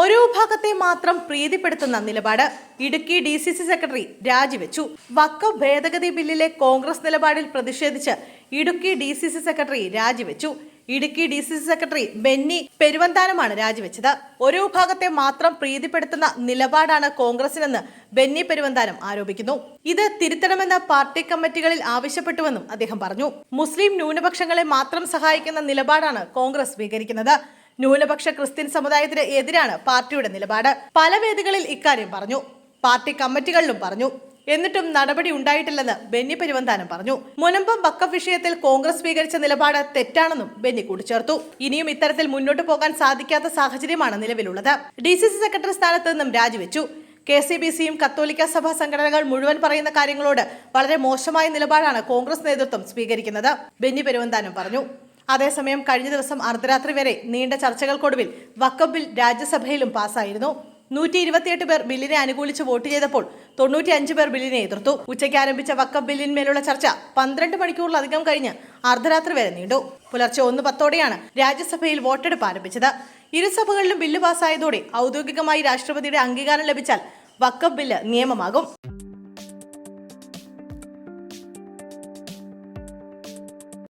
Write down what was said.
ഒരു വിഭാഗത്തെ മാത്രം പ്രീതിപ്പെടുത്തുന്ന നിലപാട് Idukki D C C secretary രാജിവെച്ചു. വക്ക ഭേദഗതി ബില്ലിലെ കോൺഗ്രസ് നിലപാടിൽ പ്രതിഷേധിച്ച് Idukki D C C secretary രാജിവെച്ചു. Idukki D C C secretary Benny പെരുവന്താനമാണ് രാജിവെച്ചത്. ഒരു വിഭാഗത്തെ മാത്രം പ്രീതിപ്പെടുത്തുന്ന നിലപാടാണ് കോൺഗ്രസിനെന്ന് ബെന്നി പെരുവന്താനം ആരോപിക്കുന്നു. ഇത് തിരുത്തണമെന്ന് പാർട്ടി കമ്മിറ്റികളിൽ ആവശ്യപ്പെട്ടുവെന്നും അദ്ദേഹം പറഞ്ഞു. മുസ്ലിം ന്യൂനപക്ഷങ്ങളെ മാത്രം സഹായിക്കുന്ന നിലപാടാണ് കോൺഗ്രസ് സ്വീകരിക്കുന്നത്. ന്യൂനപക്ഷ ക്രിസ്ത്യൻ സമുദായത്തിന് എതിരാണ് പാർട്ടിയുടെ നിലപാട്. പല വേദികളിൽ ഇക്കാര്യം പറഞ്ഞു. പാർട്ടി കമ്മിറ്റികളിലും പറഞ്ഞു. എന്നിട്ടും നടപടി ഉണ്ടായിട്ടില്ലെന്ന് ബെന്നി പെരുവന്താനം പറഞ്ഞു. മുനമ്പം വക്കഫ് വിഷയത്തിൽ കോൺഗ്രസ് സ്വീകരിച്ച നിലപാട് തെറ്റാണെന്നും ബെന്നി കൂട്ടിച്ചേർത്തു. ഇനിയും ഇത്തരത്തിൽ മുന്നോട്ട് പോകാൻ സാധിക്കാത്ത സാഹചര്യമാണ് നിലവിലുള്ളത്. ഡി സി സി സെക്രട്ടറി സ്ഥാനത്ത് നിന്നും രാജിവെച്ചു. കെ സി ബി സിയും കത്തോലിക്ക സഭാ സംഘടനകൾ മുഴുവൻ പറയുന്ന കാര്യങ്ങളോട് വളരെ മോശമായ നിലപാടാണ് കോൺഗ്രസ് നേതൃത്വം സ്വീകരിക്കുന്നത് ബെന്നി പെരുവന്താനം പറഞ്ഞു. അതേസമയം കഴിഞ്ഞ ദിവസം അർദ്ധരാത്രി വരെ നീണ്ട ചർച്ചകൾക്കൊടുവിൽ വക്കഫ് ബിൽ രാജ്യസഭയിലും പാസ്സായിരുന്നു നൂറ്റി ഇരുപത്തിയെട്ട് പേർ ബില്ലിനെ അനുകൂലിച്ച് വോട്ട് ചെയ്തപ്പോൾ തൊണ്ണൂറ്റി അഞ്ച് പേർ ബില്ലിനെ എതിർത്തു. ഉച്ചയ്ക്ക് ആരംഭിച്ച വക്കഫ് ബില്ലിന്മേലുള്ള ചർച്ച പന്ത്രണ്ട് മണിക്കൂറിലധികം കഴിഞ്ഞ് അർദ്ധരാത്രി വരെ നീണ്ടു. പുലർച്ചെ ഒന്ന് പത്തോടെയാണ് രാജ്യസഭയിൽ വോട്ടെടുപ്പ് ആരംഭിച്ചത്. ഇരുസഭകളിലും ബില്ല് പാസ്സായതോടെ ഔദ്യോഗികമായി രാഷ്ട്രപതിയുടെ അംഗീകാരം ലഭിച്ചാൽ വക്കഫ് ബില്ല് നിയമമാകും.